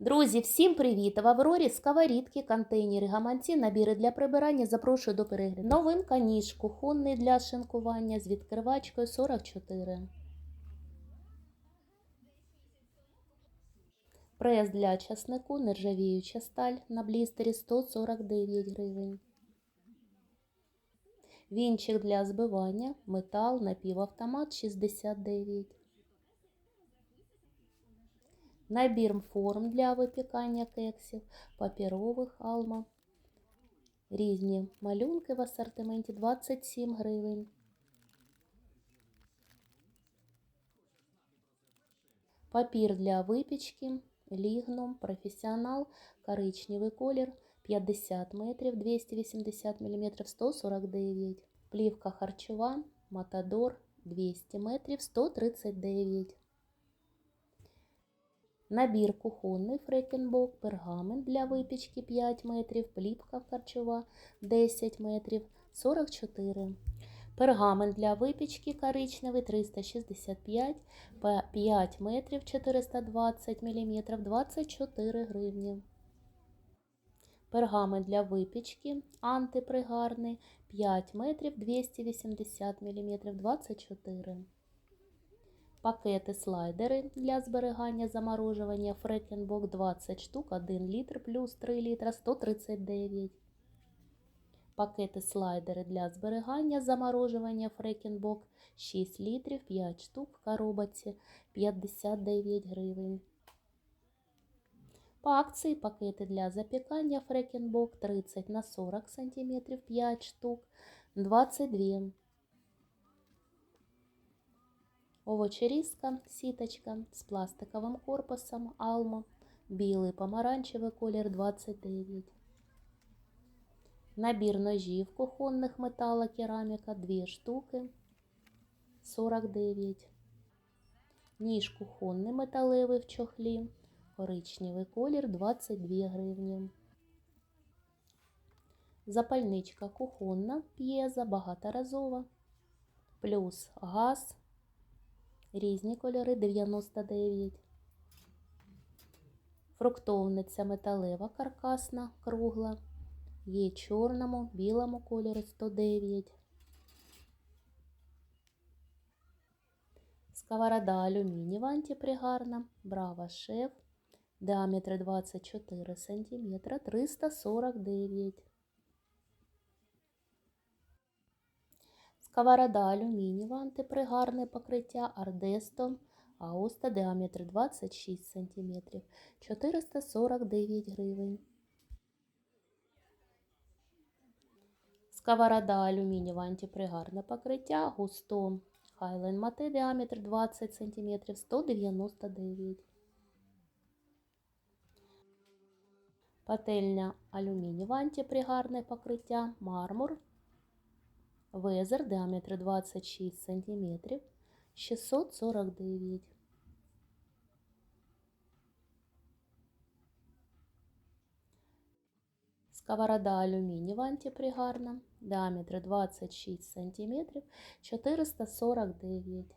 Друзі, всім привіт! В Аврорі сковорідки, контейнери, гаманці, набіри для прибирання. Запрошую до перегляду. Новинка ніж кухонний для шинкування з відкривачкою 44. Прес для часнику, нержавіюча сталь на блістері 149 гривень. Вінчик для збивання, метал, напівавтомат 69. Набір форм для випікання кексів, паперових алма. Різні малюнки в асортименті 27 гривень. Папір для випічки, лігном, професіонал, коричневий колір 50 метрів 280 мм 149. Плівка харчова, матадор 200 метрів 139. Набір кухонний фрекенбок, пергамент для випічки 5 метрів, плівка харчова 10 метрів 44. Пергамент для випічки коричневий 365, 5 метрів 420 мм 24 гривні. Пергамент для випічки антипригарний 5 метрів 280 мм 24 Пакети слайдери для зберігання заморожування Фрекенбок 20 штук, 1 літр плюс 3 літра 139. Пакети слайдери для зберігання заморожування Фрекенбок 6 літрів 5 штук в коробці 59 гривень. По акції пакети для запікання Фрекенбок 30 на 40 см 5 штук 22 Овочерізка, сіточка з пластиковим корпусом Алмо, білий помаранчевий колір 29. Набір ножів кухонних метала кераміка 2 штуки 49. Ніж кухонний металевий в чохлі, коричневий колір 22 гривні. Запальничка кухонна, п'єза, багаторазова, плюс газ Різні кольори 99. Фруктовниця металева каркасна, кругла. Є чорному, білому кольорі 109. Сковорода алюмінієва антипригарна. Браво шеф. Діаметр 24 см 349. Сковорода алюмінієва, антипригарне покриття Ардесто Ауста діаметр 26 см 449 гривень. Сковорода алюмінієва антипригарне покриття Густо Highland Mate діаметр 20 см 199 Пательня алюмінієва антипригарне покриття Мармур Везер діаметр 26 см 649. Сковорода алюмінієва антипригарна, діаметр 26 см 449.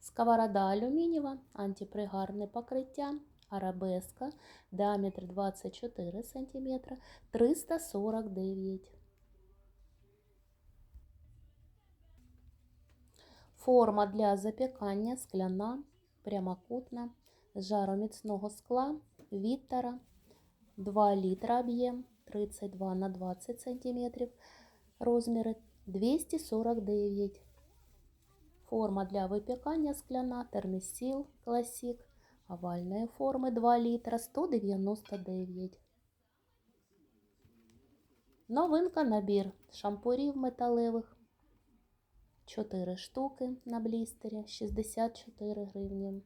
Сковорода алюмінієва, антипригарне покриття арабеска, діаметр 24 см 349. Форма для запікання скляна, прямокутна, з жароміцного скла, Віттера, 2 літра об'єм, 32 на 20 см, розміри 249. Форма для випікання скляна, термісіл, класік, овальної форми 2 літра 199. Новинка набір шампурів металевих 4 штуки на блістері 64 гривні.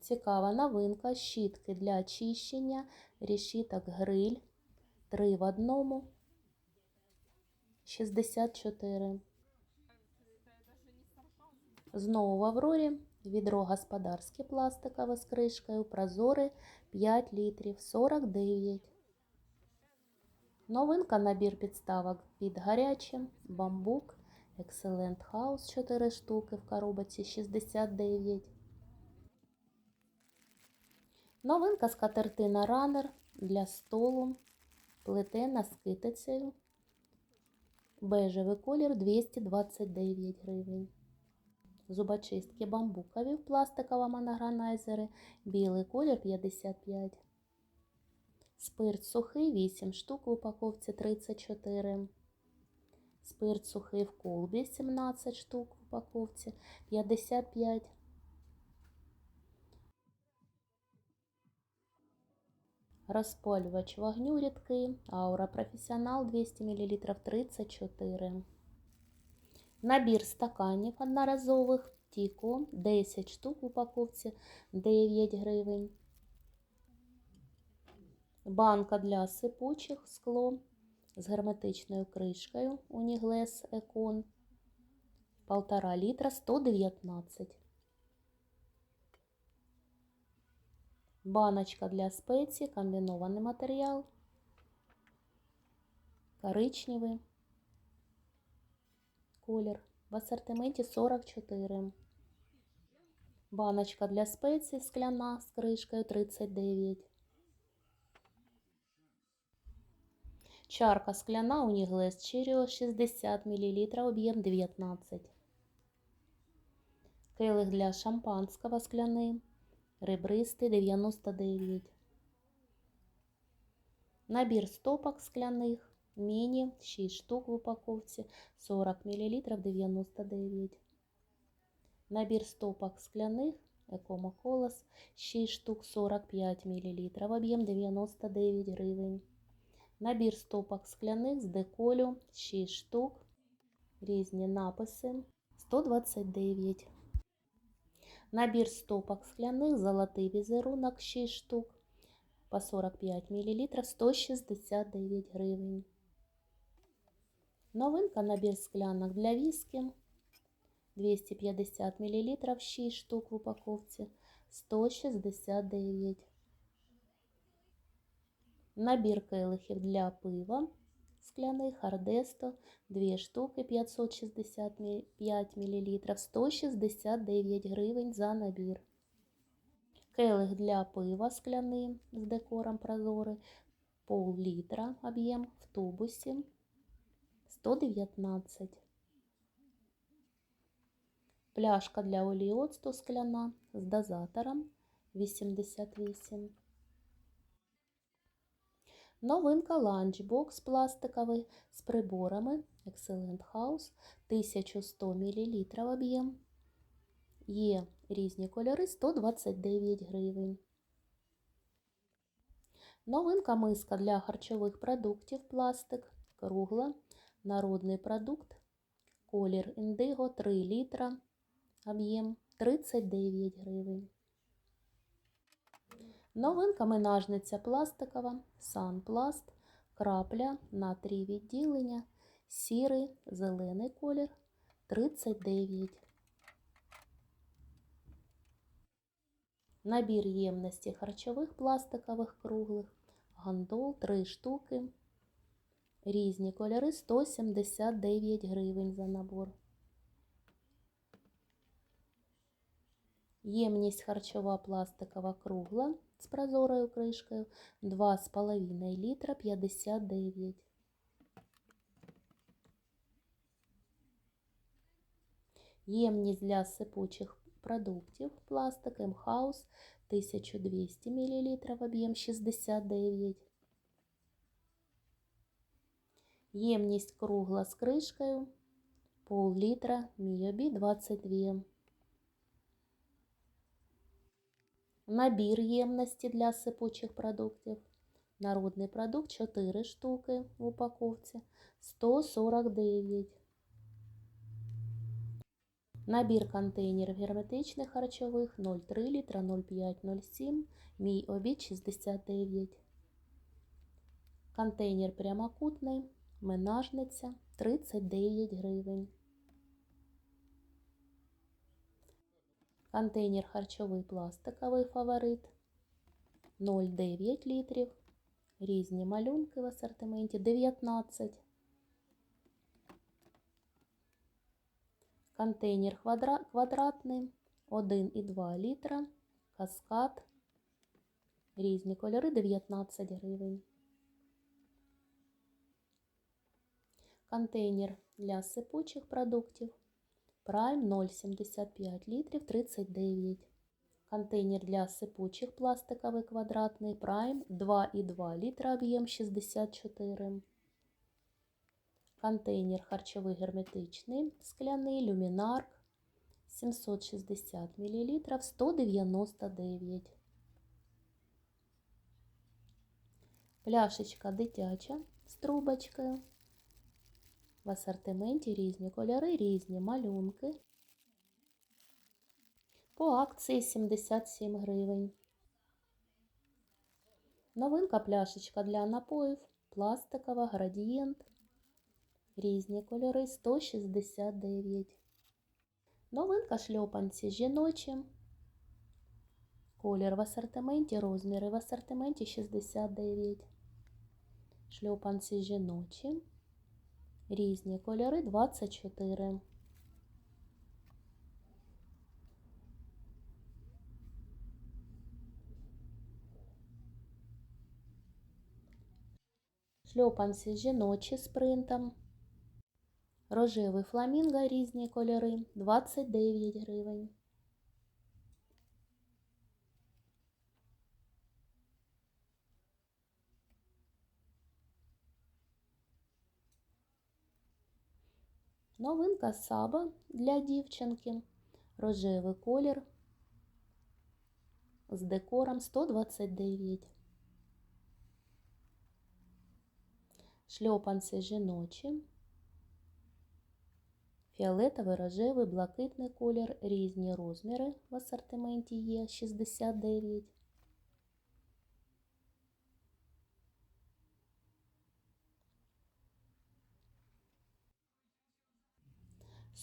Цікава новинка щітки для очищення, рішіток гриль 3 в одному 64 Знову в Аврорі відро господарське пластикове з кришкою, прозоре 5 літрів 49. Новинка набір підставок під гаряче, бамбук, Excellent House 4 штуки в коробці 69. Новинка скатертина ранер для столу, плетена з китицею. Бежевий колір 229 гривень. Зубочистки бамбукові в пластиковому анагранайзері, білий колір 55. Спирт сухий 8 штук в упаковці 34. Спирт сухий в колбі 17 штук в упаковці 55. Розпалювач вогню рідкий, Аура Професіонал 200 мл 34. Набір стаканів одноразових Тіко 10 штук в упаковці 9 гривень. Банка для сипучих скло з герметичною кришкою Уніглес Екон 1,5 літра 119. Баночка для спецій, комбінований матеріал, коричневий колір. В асортименті 44. Баночка для спецій скляна з кришкою 39. Чарка скляна Уніглес Чиріо 60 мл, об'єм 19. Келих для шампанського скляний, ребристий 99. Набір стопок скляних, міні 6 штук в упаковці, 40 мл 99. Набір стопок скляних Екомо Колос 6 штук 45 мл, об'єм 99 гривень. Набір стопок скляних з деколю 6 штук. Різні написи 129. Набір стопок скляних золотий візерунок 6 штук по 45 мл 169 гривень. Новинка набір склянок для віски 250 мл 6 штук в упаковці 169 Набір келихів для пива скляних Ардесто 2 штуки 565 мл 169 гривень за набір. Келих для пива скляний з декором прозорий пол літра об'єм в тубусі 119. Пляшка для олії оцту скляна з дозатором 88. Новинка ланчбокс пластиковий з приборами Excellent House 1100 мл об'єм. Є різні кольори 129 гривень. Новинка миска для харчових продуктів пластик. Кругла. Народний продукт. Колір індиго 3 літра. Об'єм 39 гривень. Новинка менажниця пластикова, санпласт, крапля, натрій відділення, сірий, зелений колір 39. Набір ємності харчових пластикових круглих, гандол 3 штуки. Різні кольори 179 гривень за набор. Ємність харчова пластикова кругла з прозорою кришкою 2,5 літра 59. Ємність для сипучих продуктів пластик М-Хаус 1200 мл об'єм 69. Ємність кругла з кришкою пол літра Міобі 22. Набір ємності для сипучих продуктів. Народний продукт 4 штуки в упаковці 149. Набір контейнерів герметичних харчових 0,3 літра 0,5 0,7. Мій обід 69. Контейнер прямокутний. Менажниця 39 гривень. Контейнер харчовий пластиковий фаворит 0,9 літрів Різні малюнки в асортименті 19. Контейнер квадра... квадратний 1,2 літра. Каскад. Різні кольори 19 гривень. Контейнер для сипучих продуктів. Prime 0,75 літрів 39. Контейнер для сипучих пластиковий квадратний Prime 2,2 літра об'єм 64. Контейнер харчовий герметичний, скляний люмінарк 760 мл 199. Пляшечка дитяча з трубочкою. В асортименті різні кольори, різні малюнки. По акції 77 гривень. Новинка пляшечка для напоїв, пластикова, градієнт. Різні кольори 169. Новинка шльопанці жіночі. Колір в асортименті, розміри в асортименті 69. Шльопанці жіночі. Різні кольори 24. Шльопанці жіночі з принтом. Рожевий фламінго різні кольори 29 гривень. Новинка саба для дівчинки. Рожевий колір з декором 129. Шльопанці жіночі. Фіолетовий, рожевий, блакитний колір, різні розміри в асортименті є 69.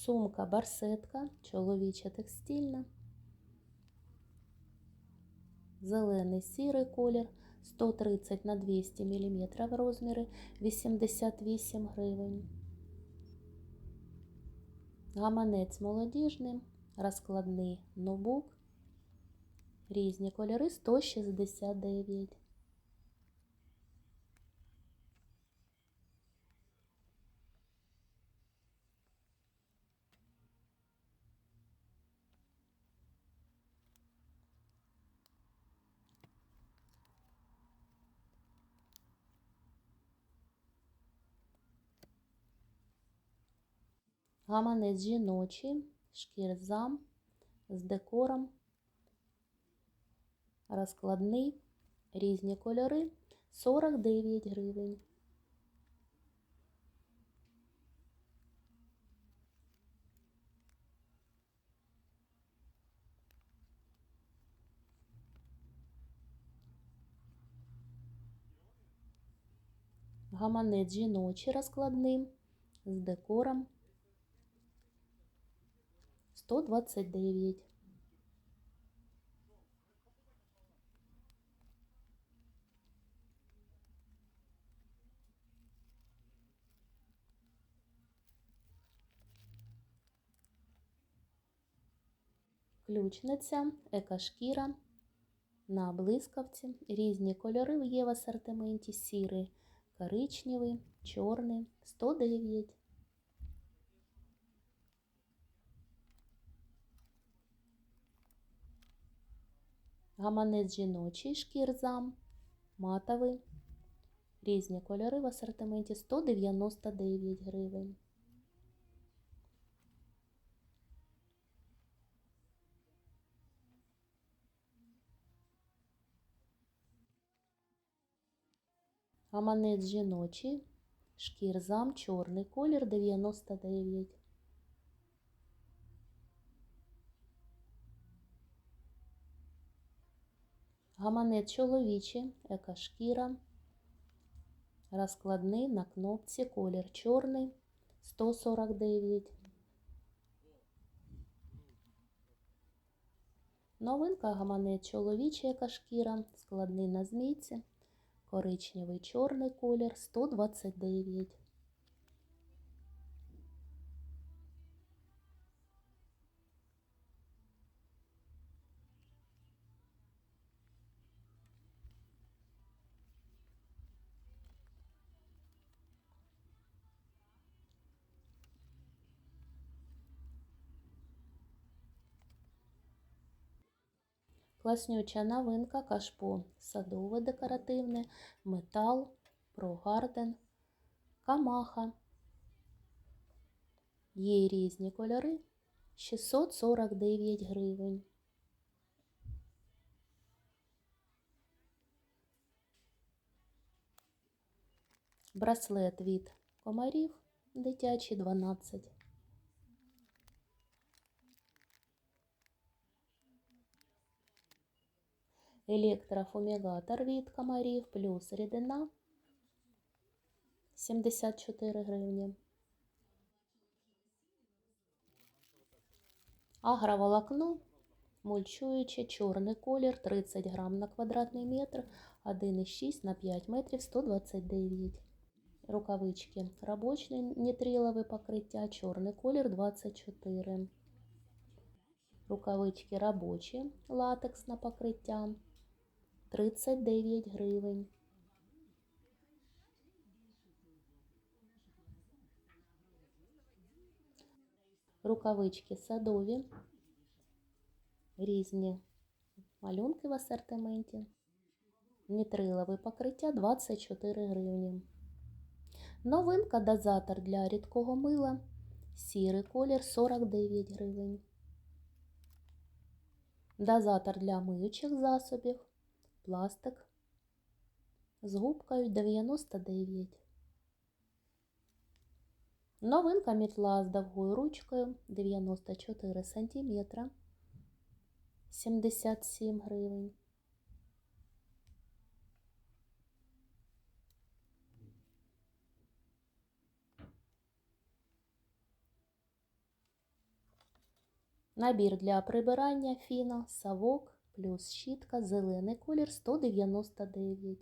Сумка барсетка, чоловіча текстильна. Зелений сірий колір 130 на 200 мм розміри 88 гривень. Гаманець молодіжний, розкладний ноутбук. Різні кольори 169. Гаманець жіночий, шкірзам з декором, розкладний, різні кольори 49 гривень. Гаманець жіночий розкладний з декором 129. Ключниця, екошкіра на блискавці. Різні кольори є в асортименті. Сірий, коричневий, чорний, 109. Гаманець жіночий шкірзам, матовий. Різні кольори в асортименті 199 гривень. Гаманець жіночий, шкірзам, чорний колір 99. Гаманець чоловічий, екошкіра, розкладний на кнопці, колір чорний 149. Новинка гаманець чоловічий, екошкіра, складний на змійці, коричневий чорний колір 129. Класнюча новинка кашпо садове декоративне, метал, прогарден, камаха. Є різні кольори 649 гривень. Браслет від комарів дитячий 12. Електрофумігатор від комарів плюс рідина 74 гривні. Агроволокно мульчуюче чорний колір 30 грам на квадратний метр 1,6 на 5 метрів 129. Рукавички робочі нітрилове покриття чорний колір 24. Рукавички робочі латексне покриття 39 гривень. Рукавички садові, різні малюнки в асортименті. Нітрилове покриття 24 гривні. Новинка дозатор для рідкого мила. Сірий колір 49 гривень. Дозатор для миючих засобів. Пластик з губкою 99. Новинка мітла з довгою ручкою 94 см 77 гривень. Набір для прибирання фіно, совок плюс щітка, зелений колір 199.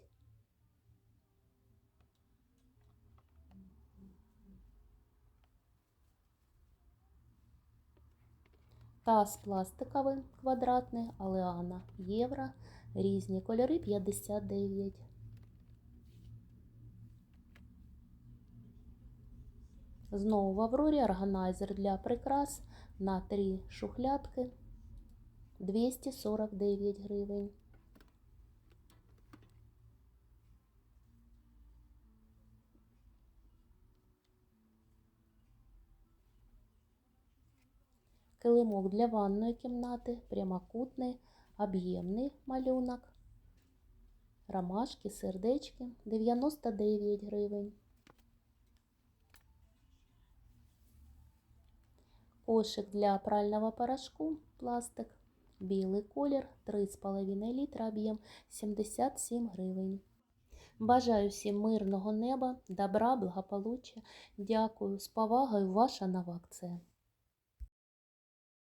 Таз пластиковий квадратний, Алеана євро, різні кольори 59. Знову в Аврорі органайзер для прикрас на 3 шухлядки 249 гривень. Килимок для ванної кімнати, прямокутний, об'ємний малюнок. Ромашки, сердечки 99 гривень. Кошик для прального порошку, пластик, білий колір, 3,5 літра об'єм 77 гривень. Бажаю всім мирного неба, добра, благополуччя. Дякую. З повагою, ваша нова акція.